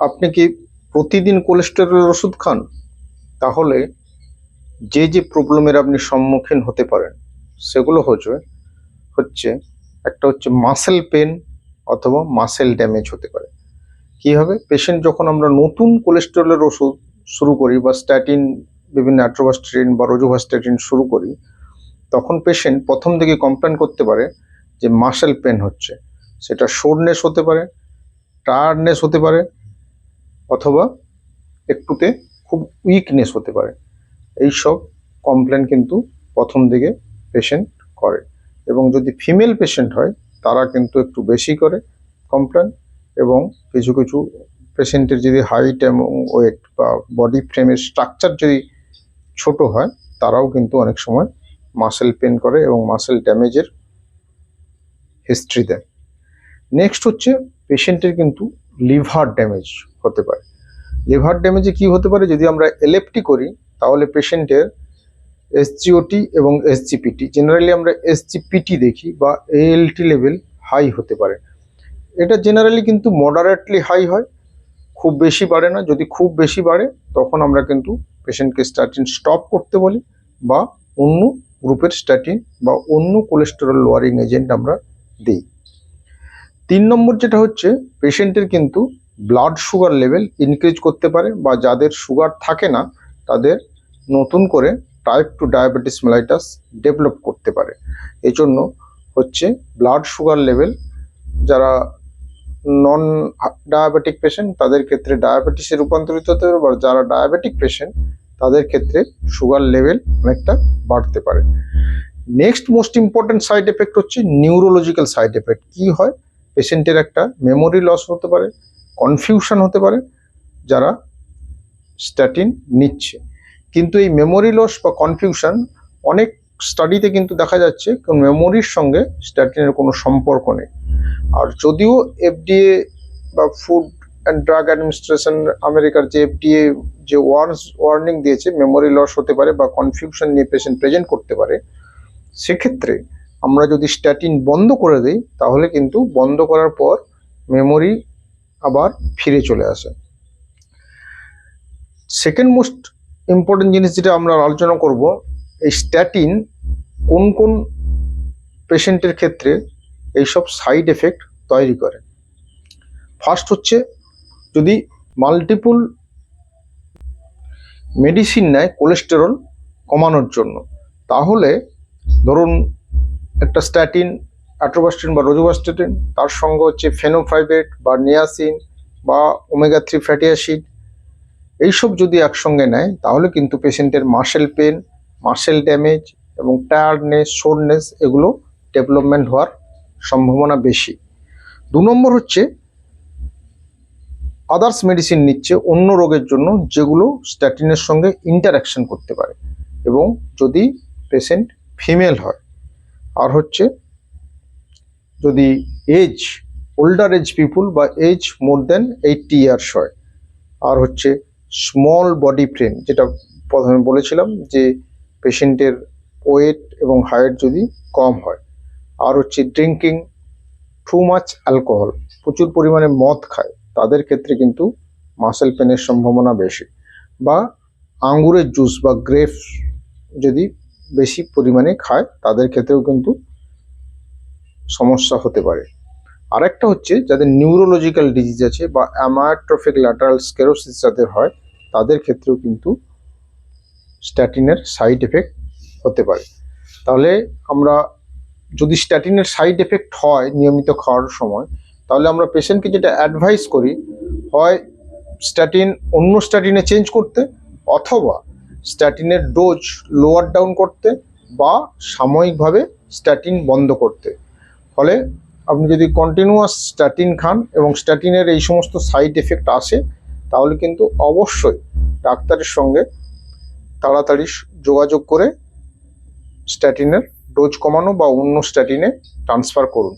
আপনি কি প্রতিদিন কোলেস্টেরলের ওষুধ খান? তাহলে যে যে প্রবলেমের আপনি সম্মুখীন হতে পারেন, সেগুলো হচ্ছে হচ্ছে, একটা হচ্ছে মাসেল পেন অথবা মাসেল ড্যামেজ হতে পারে। কি হবে? পেশেন্ট যখন আমরা নতুন কোলেস্টেরলের ওষুধ শুরু করি বা স্ট্যাটিন বিভিন্ন অ্যাট্রোভাস্টেটিন বা রোজোভাস্টেটিন শুরু করি, তখন পেশেন্ট প্রথম দিকে কমপ্লেন করতে পারে যে মাসেল পেন হচ্ছে। সেটা শোরনেস হতে পারে টায়ার্ডনেস হতে পারে অথবা একটুতে খুব উইকনেস হতে পারে। এই সব কমপ্লেন কিন্তু প্রথম দিকে পেশেন্ট করে এবং যদি ফিমেল পেশেন্ট হয়, তারা কিন্তু একটু বেশি করে কমপ্লেন এবং কিছু কিছু পেশেন্টের যদি হাইট এবং ওয়েট বা বডি ফ্রেমের স্ট্রাকচার যদি ছোট হয়, তারাও কিন্তু অনেক সময় মাসেল পেন করে এবং মাসেল ড্যামেজের হিস্ট্রি দেয়। নেক্সট হচ্ছে পেশেন্টের কিন্তু লিভার ড্যামেজ হতে পারে। লিভার ড্যামেজে কি হতে পারে? যদি আমরা এলএফটি করি, তাহলে পেশেন্টের এসজিওটি এবং এসজিপিটি জেনারেলি আমরা এসজিপিটি দেখি বা এএলটি লেভেল হাই হতে পারে। এটা জেনারেলি কিন্তু মডারেটলি হাই হয়, খুব বেশি বাড়ে না। যদি খুব বেশি বাড়ে, তখন আমরা কিন্তু পেশেন্টকে স্ট্যাটিন স্টপ করতে বলি বা অন্য গ্রুপের স্ট্যাটিন বা অন্য কোলেস্টেরল লোয়ারিং এজেন্ট আমরা দিই। তিন নম্বর যেটা হচ্ছে, পেশেন্টের কিন্তু ব্লাড সুগার লেভেল ইনক্রিজ করতে পারে বা যাদের সুগার থাকে না, তাদের নতুন করে type two diabetes mellitus develop করতে পারে। এই জন্য হচ্ছে ব্লাড সুগার লেভেল যারা নন ডায়াবেটিক পেশেন্ট তাদের ক্ষেত্রে ডায়াবেটিসে রূপান্তরিত হতে পারে, বা যারা ডায়াবেটিক পেশেন্ট তাদের ক্ষেত্রে সুগার লেভেল অনেকটা বাড়তে পারে। Next most important side effect হচ্ছে নিউরোলজিক্যাল সাইড এফেক্ট কি হয়? পেশেন্টের একটা মেমোরি লস হতে পারে কনফিউশন হতে পারে, যারা স্ট্যাটিন নিচ্ছে। কিন্তু এই মেমোরি লস বা কনফিউশন অনেক স্টাডিতে কিন্তু দেখা যাচ্ছে মেমোরির সঙ্গে স্ট্যাটিনের কোনো সম্পর্ক নেই। আর যদিও এফডিএ বা ফুড অ্যান্ড ড্রাগ অ্যাডমিনিস্ট্রেশন আমেরিকার যে এফডিএ যে ওয়ার্স ওয়ার্নিং দিয়েছে মেমোরি লস হতে পারে বা কনফিউশন নিয়ে পেশেন্ট প্রেজেন্ট করতে পারে, সেক্ষেত্রে আমরা যদি স্ট্যাটিন বন্ধ করে দিই, তাহলে কিন্তু বন্ধ করার পর মেমোরি আবার ফিরে চলে আসে। সেকেন্ড মোস্ট ইম্পর্টেন্ট জিনিস যেটা আমরা আলোচনা করব, এই স্ট্যাটিন কোন কোন পেশেন্টের ক্ষেত্রে এইসব সাইড এফেক্ট তৈরি করে। ফার্স্ট হচ্ছে যদি মাল্টিপুল মেডিসিন নেয় কোলেস্টেরল কমানোর জন্য, তাহলে ধরুন একটা স্ট্যাটিন অ্যাট্রোবাস্টিন বা রোজোবাস্টেটিন তার সঙ্গে হচ্ছে ফেনোফাইবেট বা নিয়াসিন বা ওমেগা থ্রি ফ্যাটি অ্যাসিড এইসব যদি একসঙ্গে নেয়, তাহলে কিন্তু পেশেন্টের মাসেল পেন মাসেল ড্যামেজ এবং টায়ার্ডনেস সোরনেস এগুলো ডেভেলপমেন্ট হওয়ার সম্ভাবনা বেশি। দু নম্বর হচ্ছে আদার্স মেডিসিন নিচ্ছে অন্য রোগের জন্য যেগুলো স্ট্যাটিনের সঙ্গে ইন্টারাকশন করতে পারে এবং যদি পেশেন্ট ফিমেল হয়। আর হচ্ছে যদি এজ ওল্ডার এজ পিপুল বা age more than eighty years হয়। আর হচ্ছে স্মল বডি ফ্রেম যেটা প্রথমে বলেছিলাম যে পেশেন্টের ওয়েট এবং হাইট যদি কম হয়। আর হচ্ছে ড্রিঙ্কিং টু মাচ অ্যালকোহল প্রচুর পরিমাণে মদ খায়, তাদের ক্ষেত্রে কিন্তু মাসেল পেনের সম্ভাবনা বেশি। বা আঙ্গুরের জুস বা গ্রেপ যদি বেশি পরিমাণে খায়, তাদের ক্ষেত্রেও কিন্তু সমস্যা হতে পারে। আরেকটা হচ্ছে, যাদের নিউরোলজিক্যাল ডিজিজ আছে বা অ্যামাট্রোফিক ল্যাটারাল স্কেরোসিস যাদের হয়, তাদের ক্ষেত্রেও কিন্তু স্ট্যাটিনের সাইড এফেক্ট হতে পারে। তাহলে আমরা যদি স্ট্যাটিনের সাইড এফেক্ট হয় নিয়মিত খাওয়ার সময়, তাহলে আমরা পেশেন্টকে যেটা অ্যাডভাইস করি, হয় স্ট্যাটিন অন্য স্ট্যাটিনে চেঞ্জ করতে অথবা স্ট্যাটিনের ডোজ লোয়ার ডাউন করতে বা সাময়িকভাবে স্ট্যাটিন বন্ধ করতে। ফলে আপনি যদি কন্টিনিউয়াস স্ট্যাটিন খান এবং স্ট্যাটিনের এই সমস্ত সাইড এফেক্ট আসে, তাহলে কিন্তু অবশ্যই ডাক্তারের সঙ্গে তাড়াতাড়ি যোগাযোগ করে স্ট্যাটিনের ডোজ কমানো বা অন্য স্ট্যাটিনে ট্রান্সফার করুন।